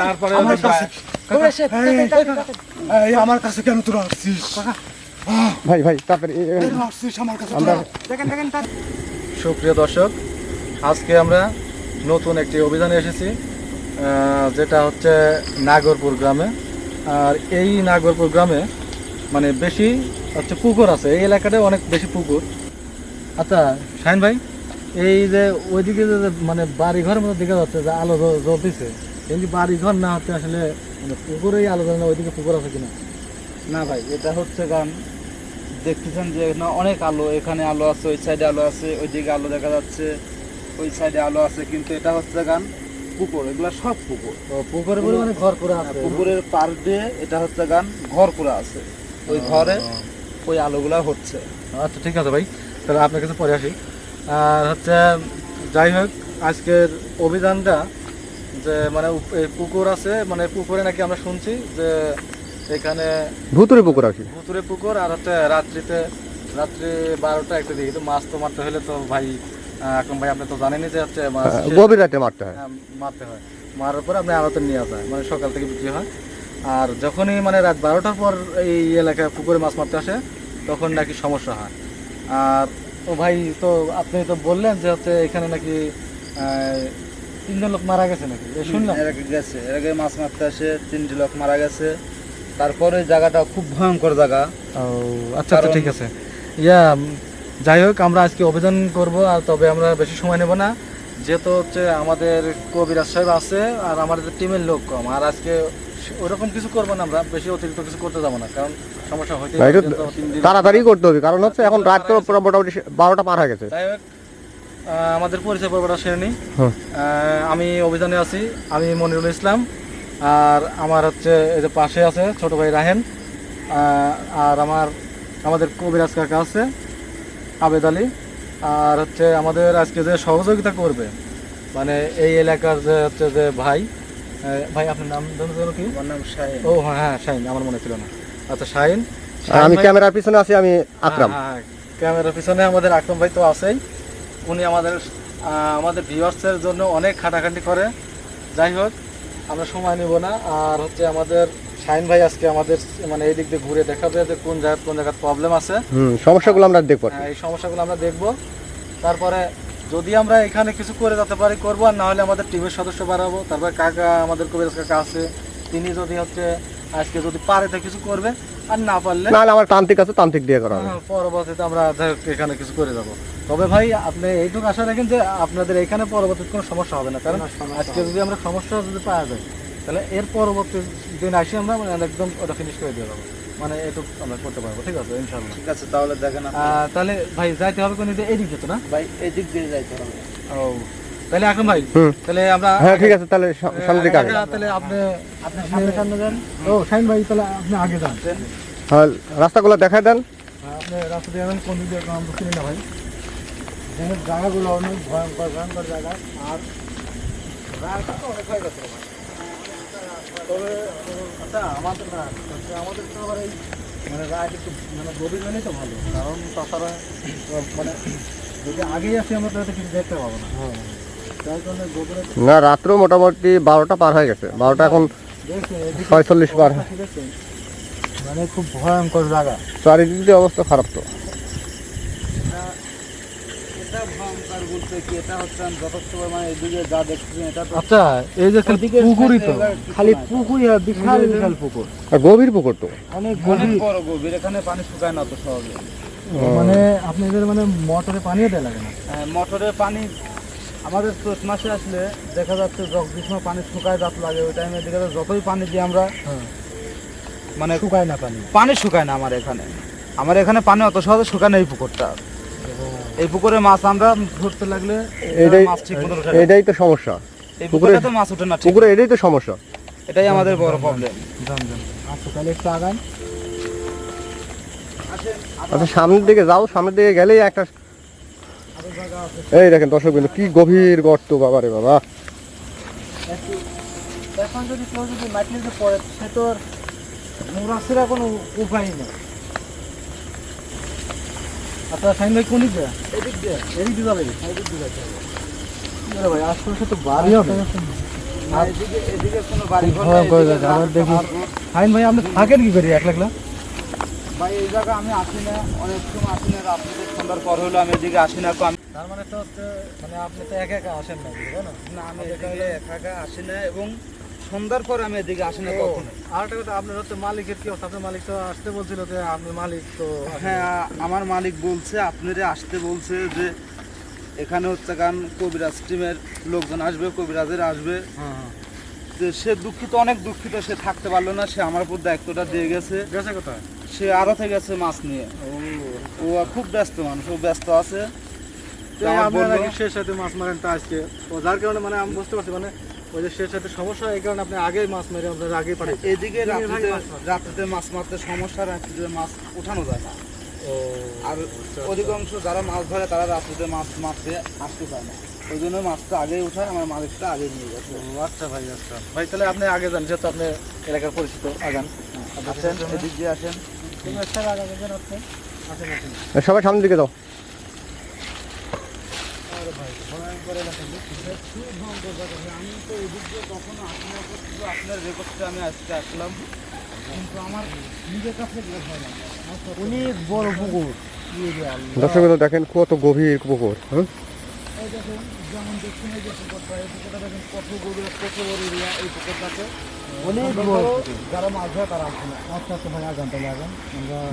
তারপরে আমার কাছে আমার কেন তোরা আসছিস ভাই ভাই? সুপ্রিয় দর্শক আজকে আমরা নতুন একটি অভিযানে এসেছি যেটা হচ্ছে নাগরপুর গ্রামে। আর এই নাগরপুর গ্রামে মানে বেশি হচ্ছে পুকুর আছে এই এলাকাটায় অনেক বেশি পুকুর। আচ্ছা শাহিন ভাই এই যে ওইদিকে যে মানে বাড়ি ঘরের মতো দিকে যাচ্ছে যে আলো জ্ব- জ্বলতেছে যে বাড়ি ঘর না হচ্ছে আসলে মানে পুকুরেই আলো জ্বলে না ওইদিকে পুকুর আছে কিনা? না ভাই এটা হচ্ছে গান দেখতেছেন যে না অনেক আলো এখানে আলো আছে ওই সাইডে আলো আছে ওইদিকে আলো দেখা যাচ্ছে ওই সাইডে আলো আছে কিন্তু এটা হচ্ছে গান পুকুর এগুলো সব পুকুর। তো পুকুরে বলে মানে ঘর করে আছে। পুকুরের পার দিয়ে এটা হচ্ছে গান ঘর করা আছে ওই ঘরে ওই আলোগুলা হচ্ছে। আচ্ছা ঠিক আছে ভাই তাহলে আপনার কাছে পরে আসি। আর হচ্ছে যাই হোক আজকের অভিযানটা যে মানে এই পুকুর আছে মানে পুকুরে নাকি আমরা শুনছি যে এখানে ভুতুরে পুকুর আছে ভুতুরে পুকুর আর হচ্ছে রাত্রিতে রাত্রি বারোটা একটা দিকে। তো মাছ তো মারতে হলে তো ভাই এখন ভাই আপনি তো জানেনই যে হচ্ছে হ্যাঁ, গভীর রাতে মারতে হয়। হ্যাঁ, মারতে হয়। মারার পর আপনি আড়তে নিয়ে যায় মানে সকাল থেকে বিক্রি হয়। আর যখনই মানে রাত বারোটার পর এই এলাকায় পুকুরে মাছ মারতে আসে তখন নাকি সমস্যা হয়। আর ও ভাই তো আপনি তো বললেন যে হচ্ছে এখানে নাকি তিনজন লোক মারা গেছে নাকি? শুনলাম। এর আগে গেছে এর আগে মাছ মারতে আসে তিনটি লোক মারা গেছে। তারপরে জায়গাটা খুব ভয়ঙ্কর জায়গা। ও আচ্ছা আচ্ছা ঠিক আছে। ইয়া যাই হোক আমরা আজকে অভিযান করব আর তবে আমরা বেশি সময় নেব না। যেহেতু হচ্ছে আমাদের কবিরাজ সাহেব আছে আর আমাদের টিমের লোক কম। আর আজকে ওরকম কিছু করব না আমরা বেশি অতিরিক্ত কিছু করতে যাব না কারণ সমস্যা হইতে তাড়াতাড়ি করতে হবে কারণ হচ্ছে এখন রাত তো মোটামুটি বারোটা পার হয়ে গেছে। যাই হোক আহ, আমাদের পরিচয় পর্বটা সেরে নিই আমি অভিযানে আছি আমি মনিরুল ইসলাম আর আমার হচ্ছে এই যে পাশে আছে ছোট ভাই রাহেন আর আমার আমাদের কবিরাজ কাকা আছে আবেদ আলী আর হচ্ছে আমাদের আজকে যে সহযোগিতা করবে মানে এই এলাকার যে হচ্ছে যে ভাই ভাই আপনার নাম জানো- কি? আমার নাম শাহিন। ও হ্যাঁ হ্যাঁ শাহিন আমার মনে ছিল না। আচ্ছা শাহিন আমি ক্যামেরার পিছনে আছি আমি আকরাম। হ্যাঁ, হ্যাঁ, ক্যামেরার পিছনে আমাদের আকরম ভাই তো আছেই। উনি আমাদের আমাদের ভিউয়ার্সের জন্য অনেক খাটাখাটি করে। যাই হোক আমরা সময় নিব না। আর হচ্ছে আমাদের শাহিন ভাই আজকে আমাদের মানে এই দিক দিয়ে ঘুরে দেখাবে যে কোন জায়গায় কোন জায়গায় প্রবলেম আছে। সমস্যাগুলো আমরা দেখব। হ্যাঁ, এই সমস্যাগুলো আমরা দেখব। তারপরে যদি আমরা এখানে কিছু করে যেতে পারি করব। আর না হলে আমাদের টিমের সদস্য বাড়াবো। তারপরে কাকা আমাদের কবিরাজ কাকা আছে। তিনি যদি হচ্ছে আজকে যদি পারে তো কিছু করবে আর না পারলে? নাহলে আমার তান্ত্রিক আছে তান্ত্রিক দিয়ে করা হবে। হ্যাঁ, পরবর্তীতে আমরা এখানে কিছু করে যাব। তবে ভাই আপনি এইটুকু আশা রাখেন যে আপনাদের এখানে পরবর্তীতে কোনো সমস্যা হবে না। কারণ আজকে যদি আমরা সমস্যা যদি পাওয়া যায় তাহলে এর পরবর্তী দিন আসি আমরা মানে একদম ওটা ফিনিশ করে দিয়ে যাব। মানে এটুকু আমরা করতে পারব ঠিক আছে? ইনশাল্লাহ ঠিক আছে তাহলে দেখেন তাহলে ভাই যাইতে হবে কোন দিকে? এদিক যেত না? ভাই এই দিক দিয়ে যাইতে হবে। ও। তাহলে এখন ভাই তাহলে আমরা হ্যাঁ ঠিক আছে তাহলে সা- সামনের দিকে আগে তাহলে আপনি আপনি সামনে সামনে যান। ও শাইন ভাই তাহলে আপনি আগে যান। হ্যাঁ রাস্তাগুলো দেখায় দেন। আপনি রাস্তা দিয়ে যাবেন কোন দিক আমরা চিনি না ভাই। যেখানে জায়গাগুলো অনেক ভয়ঙ্কর ভয়ঙ্কর জায়গা। আর রাস্তা তো অনেক হয়ে গেছে ভাই। তবে আচ্ছা আমাদের না আমাদের তো আবার এই মানে রাত একটু মানে গভীর হলেই তো ভালো। কারণ তাছাড়া মানে যদি আগেই আসি আমরা তাহলে কিছু দেখতে পাবো না। গভীরে না রাত্র মোটামুটি বারোটা পার হয়ে গেছে। বারোটা এখন ছয়চল্লিশ আছে মানে খুব ভয়ঙ্কর জায়গা। চারিদিক অবস্থা খারাপ তো। আচ্ছা গভীর পুকুর তো। অনেক গভীর। এখানে পানি শুকায় না তো সহজে। মানে আপনাদের মানে মোটরে পানিও দেয় লাগে না? হ্যাঁ, মোটরে পানি আমাদের চৈত মাসে আসলে দেখা যাচ্ছে যখন গ্রীষ্ম পানি শুকায় যাত লাগে ওই টাইমে দেখা যাচ্ছে যতই পানি দিয়ে আমরা মানে শুকায় না পানি। পানি শুকায় না আমার এখানে। আমার এখানে পানি অত সহজে শুকায় না এই পুকুরটা। এই পুকুরে মাছ আমরা ধরতে লাগলে এটাই মাছ ঠিক মতো এটাই তো সমস্যা। এই পুকুরে- তো মাছ ওঠে না পুকুরে এটাই তো সমস্যা। এটাই আমাদের বড় প্রবলেম আচ্ছা তাহলে একটু আগান। আচ্ছা সামনের দিকে যাও সামনের দিকে গেলেই একটা এই দেখেন দর্শক বিন্দু কি গভীর গর্ত বাবা রে বাবা। এখন যদি কেউ যদি মাটির যে পড়ে সে তো আর কোনো উপায় নেই। আচ্ছা সাইন ভাই কোন দিক দিয়ে? এদিক দিয়ে এদিক দিয়ে যাবে এদিক দিয়ে যাবে। ভাই আশপাশে তো বাড়ি হবে। না, এদিকে এদিকে কোনো বাড়ি ঘর ভয় নেই, করে এদিকে যাচ্ছে, আবার রাস্তা দেখি। আর ফাইন ভাই আপনি থাকেন কি করি একলা একলা? ভাই এই জায়গা আমি আসি না। অনেক সময় আসি না রাত্রিতে সন্ধ্যার পর হলো আমি এদিকে আসি না আমি তার মানে তো হচ্ছে মানে আপনি তো একা একা আসেন না না আমি এদিকে একা একা আসি না এবং সন্ধ্যার পর আমি এদিকে আসি না কখনো। আর একটা কথা আপনার হচ্ছে মালিকের কি অবস্থা? আপনার মালিক তো আসতে বলছিল যে আপনি মালিক তো হ্যাঁ আমার মালিক বলছে আপনারে আসতে বলছে যে এখানে হচ্ছে গান কবিরাজ টিমের লোকজন আসবে কবিরাজের আসবে। হ্যাঁ হ্যাঁ। সে দুঃখিত অনেক দুঃখিত সে থাকতে পারল না সে আমার উপর দায়িত্বটা দিয়ে গেছে। গেছে কোথায়? সে আড়তে গেছে মাছ নিয়ে। ও খুব ব্যস্ত মানুষ ও ব্যস্ত আছে। আপনারা শেষ সাথে মাছ মারেন তো আজকে। ও যার কারণে মানে আমি বুঝতে পারছি মানে ওই যে শেষ সাথে সমস্যা এই কারণে আপনি আগেই মাছ মেরে আপনারা আগেই পাঠাই এদিকে রাত্রিতে মাছ মারতে। রাত্রিতে মাছ মারতে সমস্যা রাত্রিতে মাছ উঠানো যায় না। আর অধিকাংশ যারা মাছ ধরে তারা রাত্রিতে মাছ মারতে আসতে চায় না। ওই জন্য মাছটা আগেই উঠায় আমার মালিকটা আগে নিয়ে গেছে আচ্ছা ভাই আচ্ছা। ভাই তাহলে আপনি আগে যান যেহেতু আপনি এলাকার পরিচিত আগান। আসেন এদিক দিয়ে আসেন। সবাই সামনের দিকে যাও। আমি তো এদিক দিয়ে কখনো আপনার রেকর্ডটা আমি আজকে আসলাম কিন্তু আমার নিজের কাছে হয় অনেক বড় পুকুর। দর্শক দেখেন কত গভীর পুকুর দেখুন যেমন দেখছেন এই যে পুকুরটা এই পুকুরটা দেখেন কত গভীর কত বড় এরিয়া এই পুকুরটাতে। অনেক মনে বড়। করো যারা মাছ ধরে তারা আসে না। আচ্ছা আচ্ছা ভাই আগান তাহলে আগান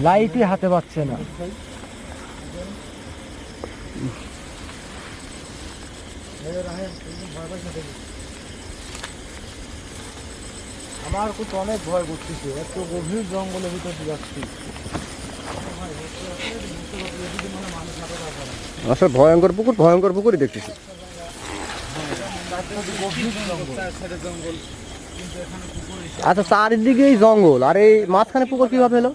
লাইটই হাতে পাচ্ছে না। আমার কিন্তু অনেক ভয় করতেছে। এত গভীর জঙ্গলের ভিতর দিয়ে যাচ্ছি। আসলে ভয়ঙ্কর পুকুর ভয়ঙ্কর পুকুরই দেখতেছি। সাইডে জঙ্গল। আচ্ছা চারিদিকেই জঙ্গল। আর এই মাঝখানে পুকুর কীভাবে এলো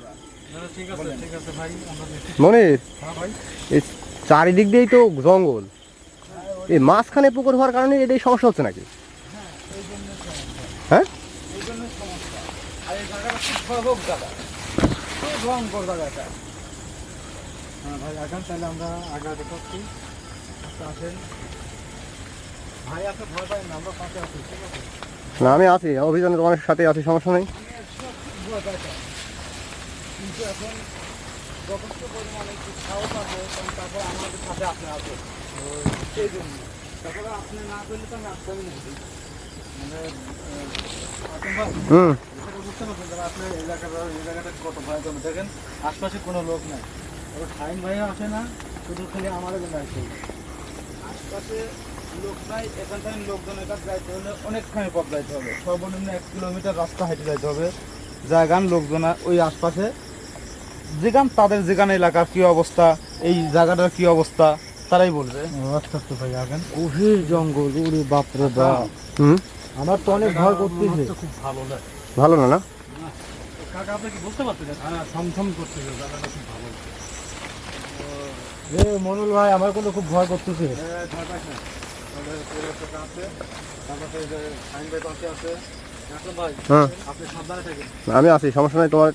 মনির, এই চারিদিক দিয়েই তো জঙ্গল। এই মাঝখানে পুকুর হওয়ার কারণে এটাই সমস্যা হচ্ছে নাকি? হ্যাঁ? ভাই আগান তাহলে আমরা আগা ভাই ভয় পাই না, আমরা পাশে আছি, ঠিক আছে? না, আমি আছি, অভিযানে তোমার সাথে আছি, সমস্যা নেই। দেখেন আশপাশে কোনো লোক নাই টাইম ভাই আসে না শুধু খালি আমাদের আশপাশে লোক নাই এখান থেকে লোকজনের কাছে যাইতে হলে অনেকখানি পথ যাইতে হবে। সর্বনিম্ন এক কিলোমিটার রাস্তা হেঁটে যাইতে হবে। জায়গান লোকজন ওই আশপাশে। যেখান তাদের যেখানে এলাকার কি অবস্থা এই জায়গাটার কি অবস্থা তারাই বলবে। আচ্ছা ভাই আগান গভীর জঙ্গল উড়ে বাপরে বাপ। হুম? আমার তো অনেক ভয় করতেছে। খুব ভালো লাগে। ভালো না না? কাকা আপনি কি বুঝতে পারছেন হ্যাঁ থমথম করতেছে জায়গাটা খুব ভালো। এ মনুল ভাই আমার কোনো খুব ভয় করতেছে। ভাই হ্যাঁ। আপনি সাবধানে থাকেন। আমি আছি সমস্যা নেই তোমার।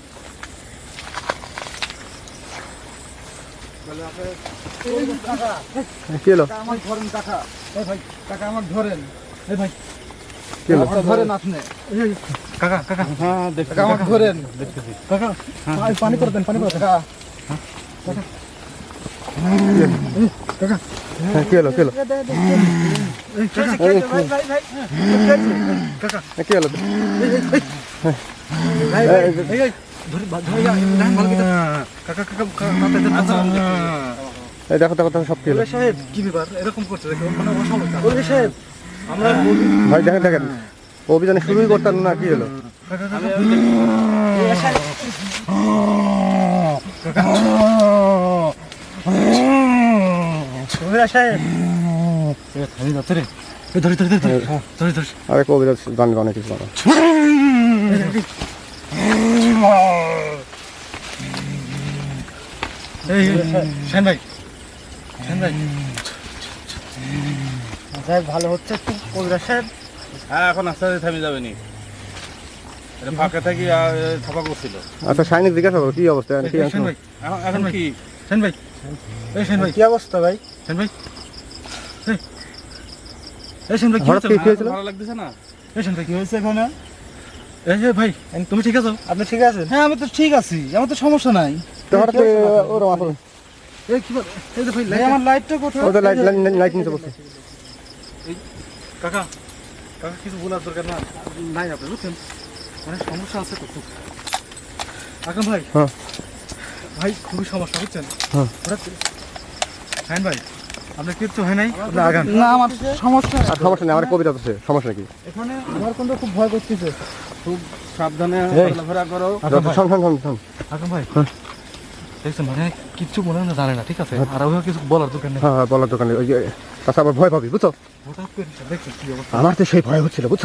কি হলো? আমার ধরেন টাকা। ভাই কাকা আমার ধরেন। এই ভাই কি হলো? টাকা ধরেন আপনি। কাকা কাকা হ্যাঁ দেখতে কাকা ধরেন। কাকা পানি করে দেন পানি করে দেন। হ্যাঁ, কি হলো কি হলো হ্যাঁ, সব কি হলো সাহেব সাহেব ভাই দেখেন দেখেন অভিযানে শুরুই করতাম না কি হলো ওরে সাহেব। এ থামি যাচ্ছে রে ধরে ধরে ধরে ধরে ধরে আরে অভিযান জানি। অনেক কিছু এই শান ভাই। শান ভাই। সাহেব ভালো হচ্ছে একটু? কবিরা সাহেব? হ্যাঁ এখন আস্তে আস্তে থামে যাবে নি। এটা ফাঁকা থাকি থাপা করছিল। আচ্ছা সাইনিক জিজ্ঞাসা করো কি অবস্থা? এখন এখন কি? শান ভাই। এই শান ভাই। কি অবস্থা ভাই? শান ভাই এই, এই ভাই কি হঠাৎ হচ্ছে কি হয়েছিল? ভালো লাগতেছে না? পেশেন্ট কি হয়েছে এখানে? এই ভাই তুমি ঠিক আছো? আপনি ঠিক আছেন? হ্যাঁ আমি তো ঠিক আছি। আমার তো সমস্যা নাই। তো হঠাৎ ওর মাথা এই কি এই যে ভাই ভাই, আমার লাইটটা কোথায়? ওদের লাইট লাইট- লাইট নিতে বলছে কাকা কাকা কিছু বলার দরকার না? নাই আপনি বুঝছেন? মানে সমস্যা আছে তো খুব। আকরাম ভাই হ্যাঁ। ভাই খুবই সমস্যা বুঝছেন? হ্যাঁ। হঠাৎ করে- হ্যাঁ ভাই আপনার কিচ্ছু হয় নাই? আপনি আগান। না আমার সমস্যা আর সমস্যা নেই আমার কবিতা আছে সমস্যা কি? এখানে আমার খুব ভয় করতেছে। খুব সাবধানে এই। চলাফেরা করো। আকরাম ভাই শোন শোন শোন শোন। আকরাম ভাই হ্যাঁ। দেখছেন মানে কিচ্ছু মনে হয় না জানে না ঠিক আছে? আর কিছু বলার দরকার নেই। হ্যাঁ হ্যাঁ বলার দোকানে তাছাড়া আবার ভয় পাবি বুঝছ? আমার তো সেই ভয় হচ্ছিল বুঝছ?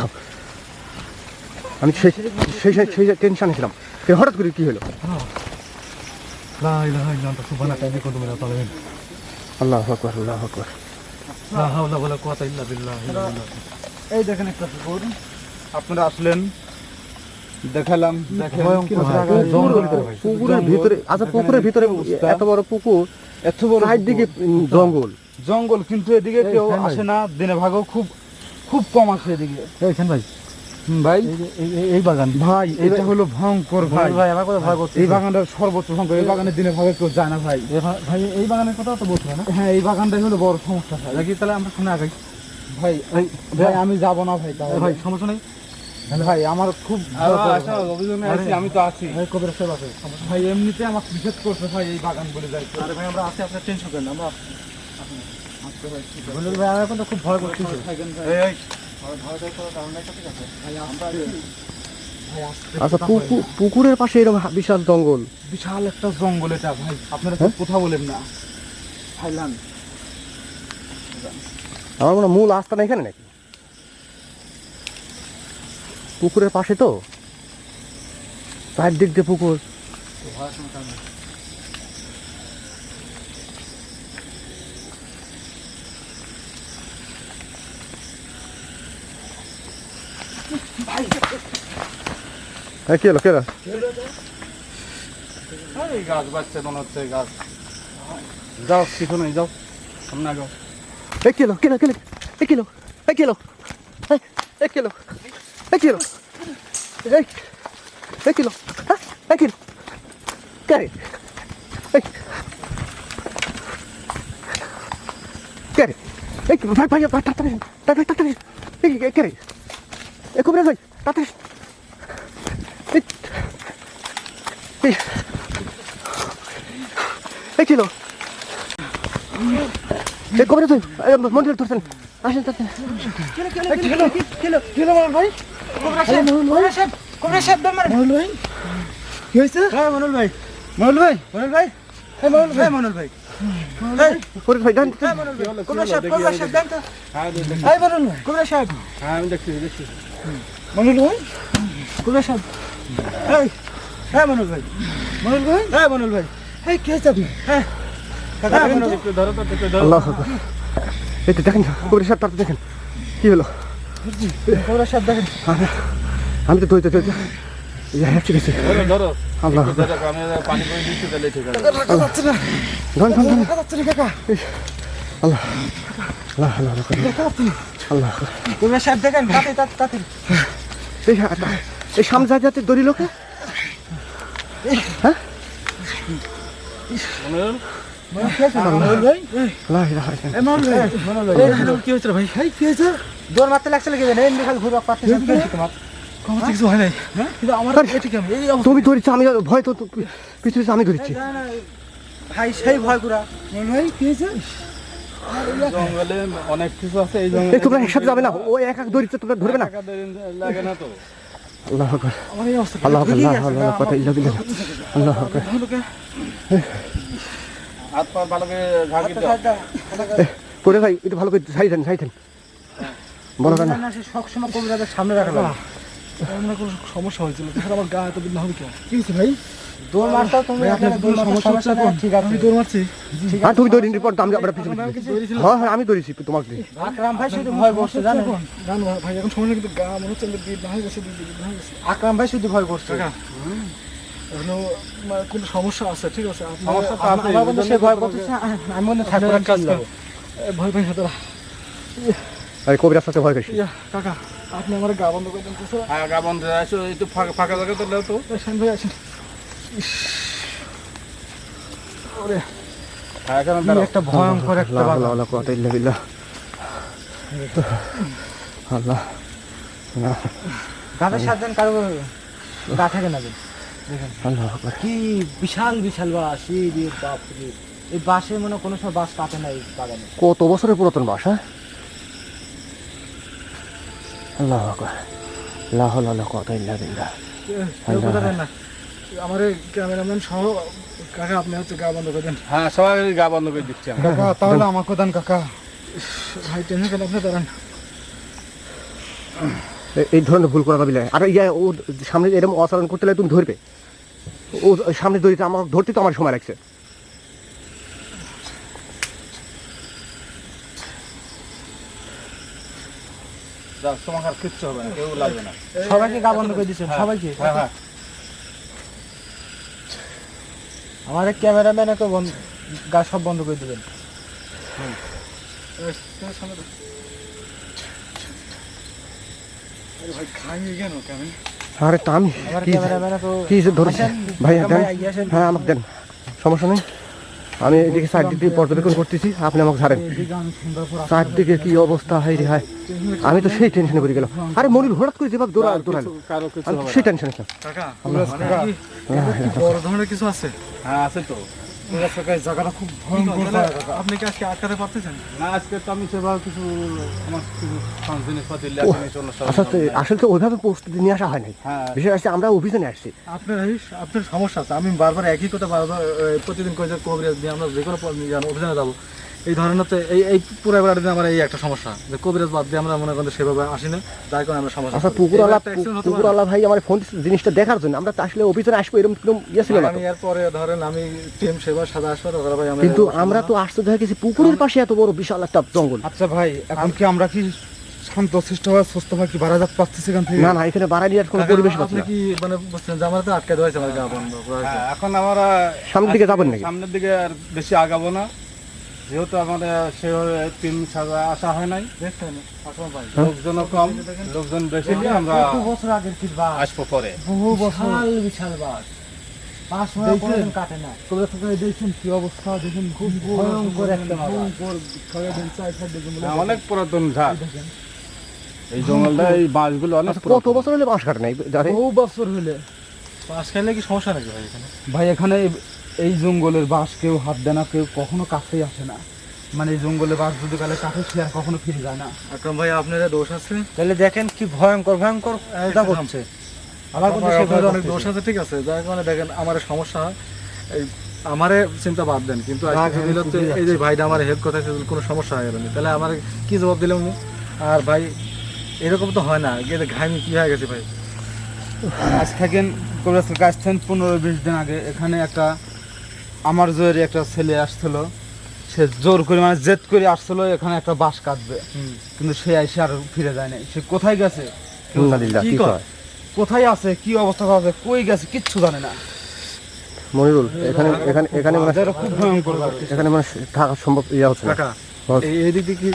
আমি সেই সেই সেই টেনশনে ছিলাম। সে হঠাৎ করে কি হলো? লা ইলাহা ইল্লাল্লাহ সুবহানাকা ইন্নী কুনতু মিনাজ জালিমিন আল্লাহ আকবার আল্লাহ আকবার। এই দেখেন একটা পুকুর আপনারা আসলেন দেখালাম। পুকুরের ভিতরে আচ্ছা পুকুরের ভিতরে এত বড় পুকুর এত বড় দিকে জঙ্গল। জঙ্গল কিন্তু এদিকে কেউ আসে না দিনে ভাগও খুব খুব কম আসে এদিকে। ভাই ভাই। এই বাগান। ভাই এটা হলো ভয়ঙ্কর ভাই। ভাই। আমার কথা ভয় করছে। এই বাগানটা সর্বোচ্চ ভয়ঙ্কর। এই বাগানের দিনে ভাগে কেউ যায় না ভাই। ভাই এই বাগানের কথা তো বলছো না? হ্যাঁ এই বাগানটাই হলো বড় সমস্যা ভাই। দেখি তাহলে আমরা সামনে আগাই। ভাই ভাই আমি যাব না ভাই তাহলে। ভাই সমস্যা নেই? ভাই আমার খুব আমি তো আছি। কবির সাহেব আছে। ভাই এমনিতে আমার নিষেধ করছে ভাই এই বাগান বলে যাই আরে ভাই আমরা আছি আপনার টেনশন করেন আমরা ভাই আমার কিন্তু খুব ভয় এই। আচ্ছা পুকুরের পাশে এরকম বিশাল জঙ্গল। বিশাল একটা জঙ্গল এটা ভাই। আপনারা হ্যাঁ? তো কথা বলেন না। ভাইলান আমার মনে মূল আস্থানা এখানে নাকি? পুকুরের পাশে তো? চারদিক দিয়ে পুকুর। হ্যাঁ কি হলো গাছ বাচ্চা মনে হচ্ছে গাছ যাও পিছনে যাও সামনে যাও a kilo kilo kilo a kilo a kilo a kilo a kilo এই এ কিলো হ্যাঁ এ কিলো কে রে এই কে রে এই ভাই ভাই তাড়াতাড়ি তাড়াতাড়ি তাড়াতাড়ি এই কে- কে রে এ কুমড়া ভাই তাড়াতাড়ি এই এ কবরে তুই মন্দির ধরছেন আসেন তাড়াতাড়ি কি হয়েছে হ্যাঁ মনুল ভাই মনুল ভাই মনুল ভাই হ্যাঁ মনুল ভাই মনুল ভাই ভাই মনুল ভাই হ্যাঁ মনুল ভাই হ্যাঁ মনুল ভাই। মনুল ভাই? হ্যাঁ মনুল ভাই। এই কি হয়েছে আপনি? হ্যাঁ। হ্যাঁ, তো। তো দেখেন কবরে সাহেব দেখেন। কি হলো? সাহেব দেখেন। আমি তো ধরো আল্লাহ আমি পানি করে দিচ্ছি তাহলে ঠিক আছে। ধন ধন ধন আল্লাহ। আল্লাহ আল্লাহ আল্লাহ। সাহেব দেখেন তাতে তাতে। এই যাতে দড়ি লোকে? হ্যাঁ? তুমি ধরেছো আমি ভয় তো পিছু পিছু আমি ধরেছি। ভাই সেই ভয় করা ভাই কি হয়েছে জঙ্গলে অনেক কিছু আছে এই তোমরা একসাথে যাবে না ও এক এক দড়িতে তোমরা ধরবে না। লাগে না তো। আল্লাহ আকবার। আল্লাহ আকবার আল্লাহ আল্লাহ কথা ইল্লা বিল্লাহ। আল্লাহ আকবার। হাত পা ভালো করে ঘাগি দাও পরে ভাই একটু ভালো করে সাই দেন সাই দেন। বলো কেন সবসময় কবিরাদের সামনে রাখা না কোনো সমস্যা হয়েছিল? তাহলে আমার গা এত বিঘ্ন হবে কি হয়েছে ভাই? দৌড় মারতাও তুমি আপনার দৌড় সমস্যা হচ্ছে ঠিক আছে। আমি দৌড় মারছি। আর তুমি দড়ি নিয়ে আমি আমরা পিছনে পিছনে। হ্যাঁ হ্যাঁ আমি দড়িছি তোমাকে দিয়ে। আকরাম ভাই শুধু ভয় করছে জানেন? জানো ভাই এখন সমস্যা কিন্তু গা মনে হচ্ছে আমার বিয়ে হয়ে গেছে বিয়ে বিয়ে গেছে। আকরাম ভাই শুধু ভয় করছে। কাকা এখনও মানে কোনো সমস্যা আছে ঠিক আছে? আপনার- সমস্যা তো আছে, আমার বন্ধু সে ভয় করতেছে আমি মনে থাকব এক কাজ ভয় পাই না আরে কবিরার সাথে ভয় গেছি কাকা আপনি আমার গা বন্ধ করে দেন হ্যাঁ গা বন্ধ হয়ে একটু ফাঁকা ফাঁকা জায়গা তো। তো ভাই আসেন। ওরে। হ্যাঁ কি একটা ভয়ঙ্কর একটা আল্লাহ আল্লাহ আল্লাহ ইল্লা আল্লাহ গাছের সাবধান কারও গা থাকে না আল্লাহ কি বিশাল বিশাল বাস এই রে বাপ রে এই বাসে মনে হয় কোনো সময় বাস কাটে না এই বাগানে। কত বছরের পুরাতন বাসা আল্লাহ আকবার। আল্লাহ আল্লাহ কুয়াতা ইল্লা বিল্লাহ। আমার ক্যামেরাম্যান সহ কাকা আপনি হচ্ছে গা বন্ধ করে দেন। হ্যাঁ সবাই গা বন্ধ করে দিচ্ছি কাকা তাহলে আমাকে দেন কাকা। ভাই টেনশন কেন আপনি দাঁড়ান। এই ধরনের ভুল করা যাবে না। আর ইয়া ও সামনে এরকম করতে লাগলে তুমি ধরবে। ও সামনে ধরিতে আমার ধরতে তো আমার সময় লাগছে। তোমার কিচ্ছু হবে না কেউ লাগবে না। সবাইকে গা বন্ধ করে দিচ্ছেন সবাইকে? হ্যাঁ হ্যাঁ। আমাদের ক্যামেরাম্যান বন্ধ গাছ সব বন্ধ করে দেবেন। আরে তো আমি কি ক্যামেরাম্যান তো কি যে ধরেছে? ভাই। হ্যাঁ আমাকে দেন। সমস্যা নেই? আমি এদিকে সাইড দিয়ে পর্যবেক্ষণ করতেছি আপনি আমাকে ছাড়েন। সাইড দিকে চারদিকে কি অবস্থা হাই রে হাই আমি তো সেই টেনশনে পড়ে গেলাম। আরে মনির হঠাৎ করে যেভাবে দৌড়া দৌড়ালো আমি। সেই টেনশনে ছিলাম। কিছু আছে? হ্যাঁ আছে তো। জায়গাটা খুব ভয়ঙ্কর করেন? আপনি কি আজকে আটকাতে পারতেছেন? না আজকে তো আমি সেভাবে কিছু আমার কিছু ফান্ড জিনিসপাতি লেখা জিনিস অনুষ্ঠান আসলে তো- ওইভাবে প্রস্তুতি নিয়ে আসা হয় নাই? বিশেষ আসছে আমরা অভিযানে আসছি। আপনার আপনার সমস্যা আছে। আমি বারবার একই কথা বারবার প্রতিদিন কই যে কবিরাজ দিয়ে আমরা যে কোনো অভিযানে যাব। এই ধরনের তো এই এই পুরো বেড়াতে আমার এই একটা সমস্যা যে কবিরাজ বাদ দিয়ে আমরা মনে করেন সেভাবে আসি না যার কারণে আমরা সমস্যা আচ্ছা করি। পুকুরওয়ালা। পুকুরওয়ালা ভাই আমার ফোন জিনিসটা দেখার জন্য আমরা আসলে অভিযানে আসব এরকম কোনো ইয়ে ছিল না। আমি এরপরে ধরেন আমি টিম সেবার সাদা হাসপাতাল ওরা ভাই আমরা কিন্তু আমরা তো আশ্চর্য হয়ে গেছি পুকুরের পাশে এত বড় বিশাল একটা জঙ্গল আচ্ছা ভাই এখন কি আমরা কি শান্ত সৃষ্ট সুস্থ হয় কি বাড়া যাক পাচ্ছি এখান থেকে না না এখানে বাড়াই নেওয়ার কোনো পরিবেশ পাচ্ছি কি মানে বুঝছেন যে আমার তো আটকে দেওয়া হয়েছে আমার গা বন্ধ করা হয়েছে। হ্যাঁ, এখন আমরা সামনের দিকে যাবেন নাকি? সামনের দিকে আর বেশি আগাবো না যেহেতু আমাদের সেভাবে টিম সাজা আসা হয় নাই। দেখছেন? লোকজনও কম লোকজন বেশি হলে আমরা বছর আগের আসব পরে। বহু বছর। বিশাল বাস। বাস হয় কোনোদিন কাটে না। তোমরা তো দেখছেন কি অবস্থা? দেখুন খুব ভয়ঙ্কর একটা হ্যাঁ, অনেক পুরাতন ঝাড়। এই জঙ্গলটা এই বাঁশগুলো অনেক আচ্ছা, কত বছর হলে বাঁশ কাটে বহু বছর হলে। খাইলে কি সমস্যা নাকি ভাই এখানে? ভাই এখানে এই- জঙ্গলের বাস কেউ হাত দেয় না কেউ কখনো কাটতেই আসে না। মানে এই জঙ্গলের বাস যদি কালে কাটে সে আর কখনো ফিরে যায় না। আকরাম ভাই আপনার দোষ আছে? তাহলে দেখেন কি ভয়ঙ্কর ভয়ঙ্কর এটা করছে। আমার কিন্তু অনেক দোষ আছে ঠিক আছে? যার কারণে দেখেন আমার সমস্যা হয়। এই আমারে চিন্তা বাদ দেন কিন্তু আজকে রাগ হচ্ছে এই যে ভাইটা আমার হেল্প কথা কোনো সমস্যা হয়ে গেল তাহলে আমার কি জবাব দিলাম উনি? আর ভাই এরকম তো হয় না। গিয়ে ঘাইমি কি হয়ে গেছে ভাই? আজ থাকেন কবিরাজের কাছ থেকে পনেরো বিশ দিন আগে। এখানে একটা আমার জয়ের একটা ছেলে আসছিল সে জোর করে মানে জেদ করে আসছিল এখানে একটা বাস কাটবে। কিন্তু সে এসে আর ফিরে যায় নাই। সে কোথায় গেছে? কোথায় আছে? কি অবস্থা আছে? কই গেছে? কিচ্ছু জানে না। মনিরুল এখানে এখানে এখানে মানে খুব ভয়ঙ্কর এখানে মানে থাকা সম্ভব ইয়ে হচ্ছে না। এই এই দিক দিয়ে কি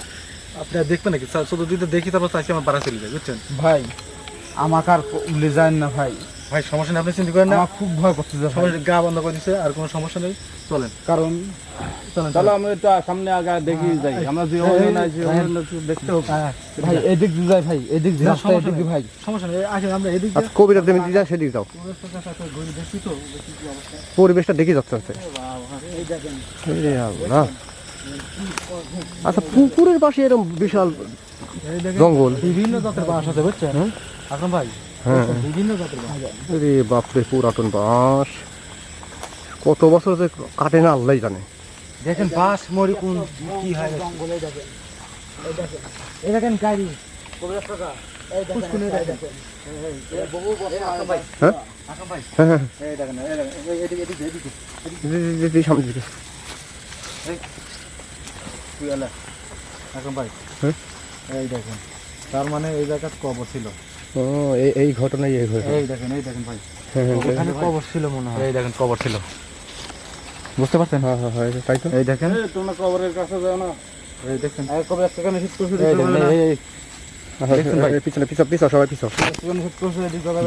আপনি দেখবেন নাকি? শুধু দিতে দেখি তারপর চাইছি আমার পাড়া চলে যায় বুঝছেন? ভাই আমাকে আর যায় না ভাই। ভাই সমস্যা নেই আপনি চিন্তা করেন না। আমার খুব ভয় করতে যায় সমস্যা গা বন্ধ করে দিচ্ছে আর কোনো সমস্যা নেই। চলেন। কারণ চলো আমরা একটু সামনে আগে দেখি যাই। আমরা যে একটু দেখতে হবে ভাই এদিক দিয়ে যাই ভাই এদিক দিয়ে না, রাস্তা সমস্যা এদিক দিয়ে ভাই। সমস্যা নেই। আসেন আমরা এদিক আচ্ছা কবিরাজ দেবেন দিদা সেদিকে যাও। তো দেখি পরিবেশটা দেখে যাচ্ছে আল্লাহ। আচ্ছা পুকুরের পাশে এরকম বিশাল জঙ্গল। বিভিন্ন জাতের বাস আছে বুঝছেন? আকরাম ভাই হ্যাঁ। বিভিন্ন জাতের রে বাপরে পুরাতন বাঁশ। কত বছর যে কাটে না আল্লাহ জানে। দেখেন বাস মরি কোন কি হয়। জঙ্গলে দেখেন এই দেখেন গাড়ি হ্যাঁ? হ্যাঁ হ্যাঁ। এই দেখেন এই দেখেন হ্যাঁ? দেখেন তার মানে এই জায়গায় কবর ছিল। ও এই এই ঘটনাই এই হয়েছে এই দেখেন এই দেখেন ভাই। হ্যাঁ হ্যাঁ কবর ছিল মনে হয়। এই দেখেন কবর ছিল। বুঝতে পারছেন? হ্যাঁ হ্যাঁ হ্যাঁ তাই তো? এই দেখেন। তোমরা কবরের কাছে যাও না। এই দেখেন। আর কবে সেখানে শীত করছে এই দেখেন এই- এই- দেখছেন ভাই? পিছনে পিছনে পিছনে সবাই পিছনে।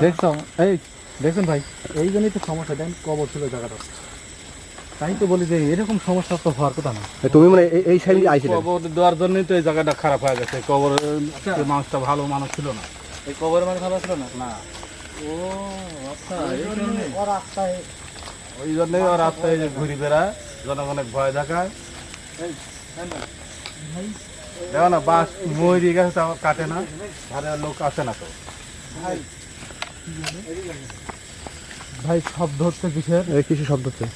দেখছ? এই দেখছেন ভাই? এই জন্যই তো সমস্যা দেন কবর ছিল জায়গাটা। তাই তো বলি যে এরকম সমস্যা তো হওয়ার কথা না। তুমি মানে এই- এই সাইডে আইছিলে? কবর দেওয়ার জন্যই তো এই জায়গাটা খারাপ হয়ে গেছে। কবর মানুষটা ভালো মানুষ ছিল না। এই কবরের মানে ভালো ছিল না? না। ও আচ্ছা এই জন্যই। ওই জন্যই ও রাস্তায় যে ঘুরি বেড়ায় জনগণের ভয় দেখায়। দেখো না বাস ময়ূরি গেছে তাও কাটে না। ধারে আর লোক আসে না তো। ভাই। শব্দ হচ্ছে কিসের? এই কিছু শব্দ হচ্ছে।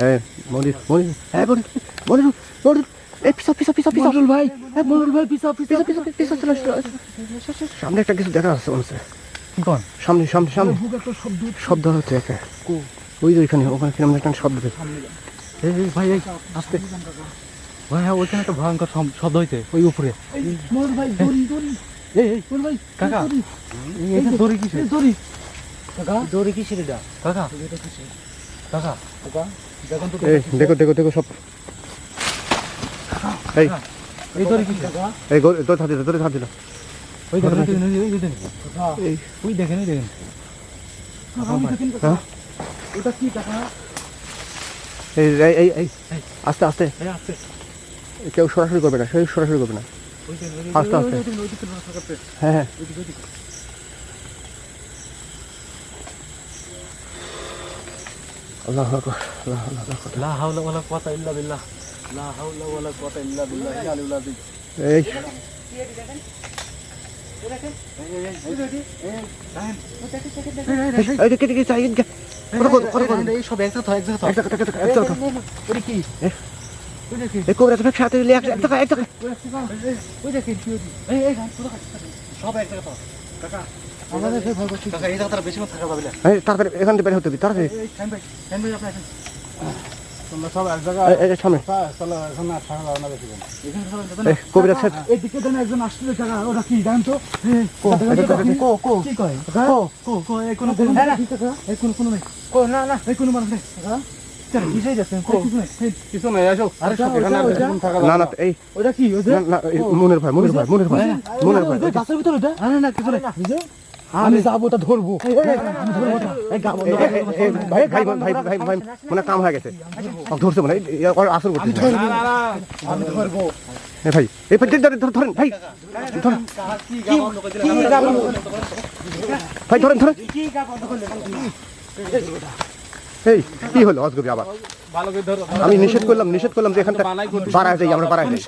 হ্যাঁ মনির মনির হ্যাঁ মনির মনির মনির। এই ভাই হ্যাঁ ভাই চলে সামনে একটা কিছু দেখা যাচ্ছে মনে কোন সামনে সামনে সামনে শব্দ হচ্ছে একটা ওই যে ওইখানে ওখানে কিরম একটা শব্দ হচ্ছে এই এই ভাই এই আসতে ভাই হ্যাঁ ওইখানে একটা ভয়ঙ্কর শব্দ হইতে ওই উপরে এই এই ভাই কাকা এই- এইটা দড়ি কিসের দড়ি কাকা দড়ি কিসের এটা কাকা কাকা কাকা দেখুন তো এই দেখো দেখো দেখো সব এই। এই দড়ি কিসের এই গো- দৌড়ে থাক দিল দৌড়ে থাক দিল ওই দেখেন ওই দেখেন, ওই দেখেন এই ওই দেখেন ওই দেখেন। হ্যাঁ। ওটা কি কাকা এই এই এই এই। আস্তে আস্তে। এই আসছে কেউ সরাসরি করবে না কেউ সরাসরি করবে না। আস্তে, আস্তে। হ্যাঁ হ্যাঁ। ওই দিকে, ওই দিকে। আল্লাহ আকবার আল্লাহ আল্লাহ এই একসাথে হয়, হয়। সব এক কাকা তাড়াতাড়ি এখান থেকে বের হতে হবে তাড়াতাড়ি তোমরা সব এক জায়গায় সামনে। চলো এখন আর থাকা যাবে না বেশি কোবরা সেট এদিকে দেন একজন আসছিল কাকা ওটা কি জানেন তো? কো কো কো কি। কয়? কো কো। কো এই কোন কোন না এই কোন কোন নাই। কো না না। এই কোন মানুষ নেই। মনের ভাই মনের ভাই মনের ভাই মনের ভাই। ভিতরে আমি যাব ওটা ধরবো আমি ধরবো ভাই ভাই ভাই ভাই ভাই মানে কাম হয়ে গেছে ধরছে মানে আসল না, না। এই ভাই এই ধরেন ভাই ধরেন ভাই ধরেন ধরেন এই কি হলো? অজগবি আবার ভালো করে ধরো আমি নিষেধ করলাম নিষেধ করলাম যে এখানটা বাড়ায় যাই আমরা বাড়ায় যাই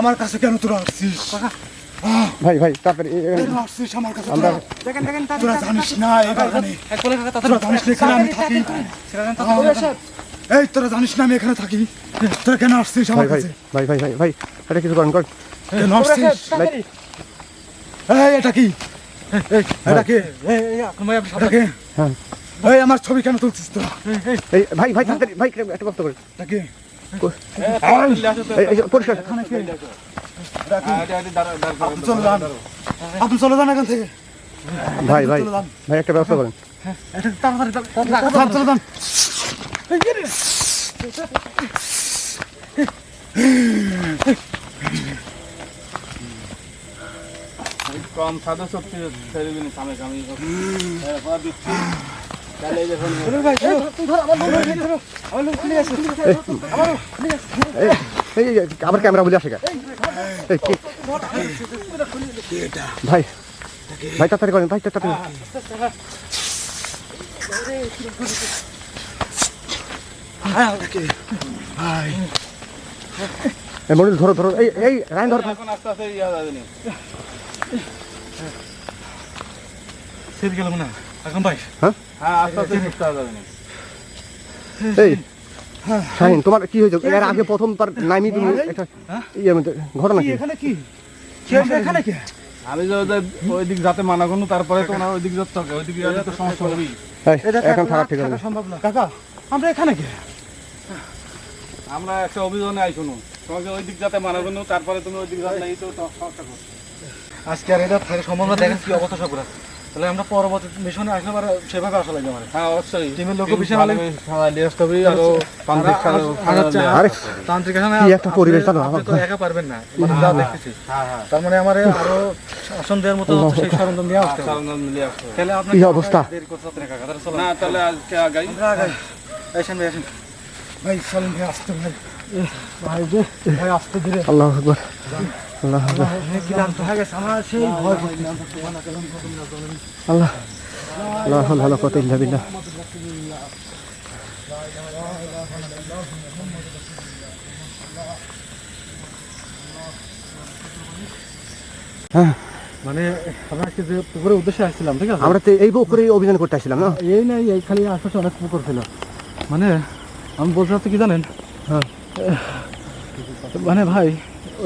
আমার কাছে কেন তোরা আসছিস? ভাই ভাই তাড়াতাড়ি আমার তোরা জানিস না এই তোরা জানিস না এখানে আমি থাকি? এই তোরা জানিস না আমি এখানে থাকি? তোরা কেন আসছিস ভাই আমার ভাই কাছে? ভাই ভাই ভাই ভাই এটা কিছু করেন করেন। কেন আসছিস? এই এটা কি এই, এটা কে এটা কে হ্যাঁ এই আমার ছবি কেন তুলছিস তোরা এই ভাই ভাই তাড়াতাড়ি ভাই একটা করে এটা কে এই এই পরিষ্কার হ্যাঁ, আপনি চলে যান এখান থেকে ভাই ভাই ভাই একটা ব্যবস্থা করেন যান, চলে যান কম সাদা শক্তি ছেড়ে দিন সামনে এই এই, আবার ক্যামেরা বলে আসে ভাই ভাই তাড়াতাড়ি করেন ভাই তাড়াতাড়ি হ্যাঁ ভাই এই মনিল ধরো ধরো। এই এই রায়ন ধরো। আস্তে আস্তে ইয়া যাবে না সেদিকে গেলাম না। এখন ভাই। হ্যাঁ? আস্তে আস্তে সুস্থ হয়ে এই শাহিন তোমার কি হয়েছে? এর আগে প্রথমবার নামি তুমি একটা ইয়ের ঘটনা কি এখানে কি? এখানে কে? আমি যে ওদের ওই দিক যাতে মানা করুন তারপরে তো ওই দিক যেতে ওই দিকে গেলে তো সমস্যা হবেই এখন থাকা ঠিক আছে। সম্ভব না। কাকা আমরা এখানে কে? আমরা একটা অভিযানে আই শুনুন। তোমাকে ওই দিক যাতে মানা করুন তারপরে তুমি ওই দিক যাতে এই তো তো সমস্যা করছ আজকে আর এটা থাকে সম্ভব না দেখেন কি অবস্থা সব তাহলে আমরা পরবর্তী মিশনে আসলে আবার সেভাবে আসা লাগবে আমার হ্যাঁ অবশ্যই। টিমের লোকও বেশি ভালো আরও তান্ত্রিক আরে তান্ত্রিক এখানে কি একটা পরিবেশ তো একা পারবেন না। মানে যা দেখতেছি তার মানে আমার আরও শাসন দেওয়ার মতো সেই সরঞ্জাম নিয়ে আসতে হবে। তাহলে আপনি কি অবস্থা? দেরি করতে তাহলে চলো। না তাহলে আজকে আগাই। আমরা আগাই। আসেন ভাই আসেন। ভাই চলেন ভাই আসতে ভাই আল্লাহ আকবার। আল্লাহ। হয়ে আল্লাহ কত বিল্লাহ। মানে আমরা আজকে যে পুকুরের উদ্দেশ্যে আসছিলাম ঠিক আছে? আমরা তো এই পুকুরে অভিযান করতে আসছিলাম না? এই নাই এই খালি আশেপাশে অনেক পুকুর ছিল। মানে আমি বলতে চাচ্ছি কি জানেন? হ্যাঁ। মানে ভাই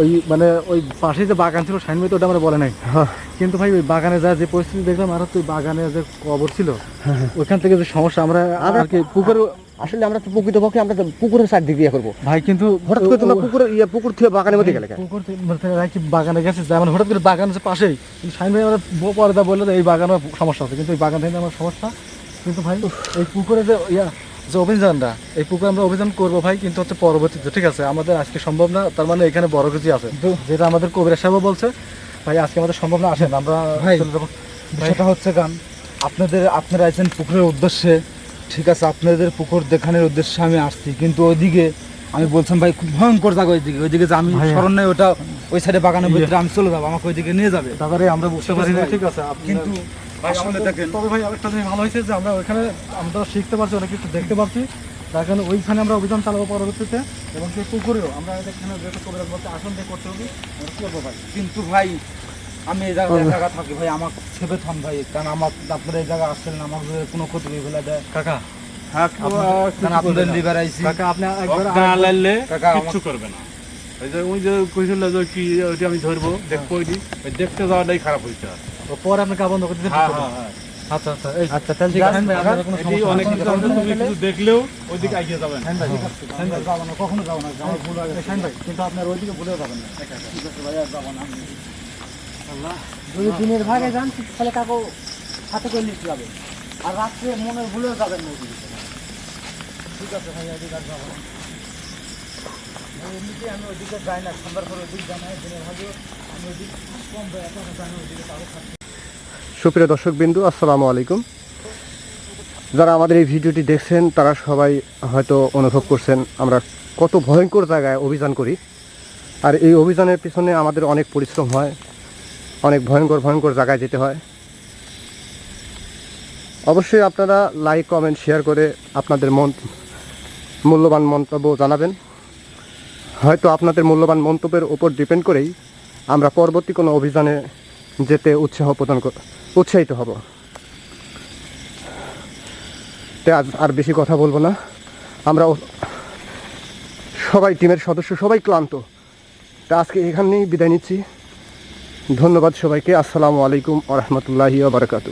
ওই মানে ওই পাশে যে বাগান ছিল সাইন তো ওটা আমরা বলে নাই। হ্যাঁ। কিন্তু ভাই ওই বাগানে যা যে পরিস্থিতি দেখলাম আর তো বাগানে যে কবর ছিল হ্যাঁ, ওইখান থেকে যে সমস্যা আমরা আর কি পুকুরে আসলে আমরা তো প্রকৃতপক্ষে আমরা তো পুকুরের সাইড দিকে ইয়ে করব। ভাই কিন্তু হঠাৎ করে তোমরা পুকুরে ইয়ে পুকুর থেকে বাগানের মধ্যে গেলে পুকুর থেকে মানে বাগানে গেছে যেমন হঠাৎ করে বাগান আছে পাশেই। সাইন ভাই আমরা বউ পরে বলল যে এই বাগানের সমস্যা আছে কিন্তু এই বাগান থেকে আমার সমস্যা। কিন্তু ভাই এই পুকুরে যে ইয়া যে অভিযানটা এই পুকুরে আমরা অভিযান করব ভাই কিন্তু হচ্ছে পরবর্তীতে ঠিক আছে? আমাদের আজকে সম্ভব না তার মানে এখানে বড় কিছু আছে। যেটা আমাদের কবিরা সাহেব বলছে ভাই আজকে আমাদের সম্ভব না আসেন আমরা ভাই, বিষয়টা হচ্ছে গান আপনাদের আপনারা আছেন পুকুরের উদ্দেশ্যে ঠিক আছে? আপনাদের পুকুর দেখানোর উদ্দেশ্যে আমি আসছি কিন্তু ওইদিকে আমি বলছিলাম ভাই খুব ভয়ঙ্কর জায়গা ওইদিকে ওইদিকে যে আমি স্মরণ নাই ওটা ওই সাইডে বাগানের ভিতরে আমি চলে যাব আমাকে ওইদিকে নিয়ে যাবে। তারপরে আমরা বুঝতে পারি না। ঠিক আছে কিন্তু ভাই, আসলে দেখেন। তবে ভাই আরেকটা জিনিস ভালো হয়েছে যে আমরা ওইখানে আমরা শিখতে পারছি অনেক কিছু দেখতে পাচ্ছি তার কারণে ওইখানে আমরা অভিযান চালাবো পরবর্তীতে এবং সেই পুকুরেও আমরা এখানে যেহেতু কবিরাজ বলতে আসন দিয়ে করতে হবে। করব ভাই? কিন্তু ভাই আমি এই জায়গায় জায়গা থাকি ভাই আমার থাম ভাই কারণ আমার আপনারা এই আসছেন আমার কোনো ক্ষতি ফেলে দেয়। কাকা হ্যাঁ আমি ধরবো দেখব দেখতে যাওয়াটাই খারাপ হয়েছে পরে আপনি কা বন্ধ করে দিতে হ্যাঁ হ্যাঁ হ্যাঁ আচ্ছা আচ্ছা আচ্ছা তাহলে ঠিক আছে আপনার কোনো সমস্যা অনেক কিছু আছে, তুমি কিছু দেখলেও ওইদিকে এগিয়ে যাবেন শাহিন ভাই, শাহিন ভাই, যাব না, কখনো যাব না, আমার ভুল হয়ে গেছে। ভাই, কিন্তু আপনার ওইদিকে ভুলেও যাবেন না। ঠিক আছে ভাই, আর যাব না আমি। যদি দিনের ভাগে যান তাহলে কাকু হাতে করে নিতে যাবে আর রাত্রে মনের ভুলেও যাবেন না ওদিকে। ঠিক আছে ভাই ওইদিকে আর যাব না। এমনিতে আমি ওইদিকে যাই না সন্ধ্যার পরে ওইদিকে না দিনের ভাগে আমি ওইদিকে কম এখন যাই ওইদিকে তাও থাকি সুপ্রিয় দর্শক বিন্দু আসসালামু আলাইকুম। যারা আমাদের এই ভিডিওটি দেখছেন, তারা সবাই হয়তো অনুভব করছেন, আমরা কত ভয়ঙ্কর জায়গায় অভিযান করি। আর এই অভিযানের পিছনে আমাদের অনেক পরিশ্রম হয়, অনেক ভয়ঙ্কর ভয়ঙ্কর জায়গায় যেতে হয়। অবশ্যই আপনারা লাইক কমেন্ট শেয়ার করে আপনাদের মন, মূল্যবান মন্তব্য জানাবেন। হয়তো আপনাদের মূল্যবান মন্তব্যের উপর ডিপেন্ড করেই আমরা পরবর্তী কোনো অভিযানে যেতে উৎসাহ প্রদান উৎসাহিত হব। তে আজ আর বেশি কথা বলব না। আমরা সবাই টিমের সদস্য, সবাই ক্লান্ত। তা আজকে এখানেই বিদায় নিচ্ছি। ধন্যবাদ সবাইকে। আসসালামু আলাইকুম আ রহমতুল্লাহি বারকাতু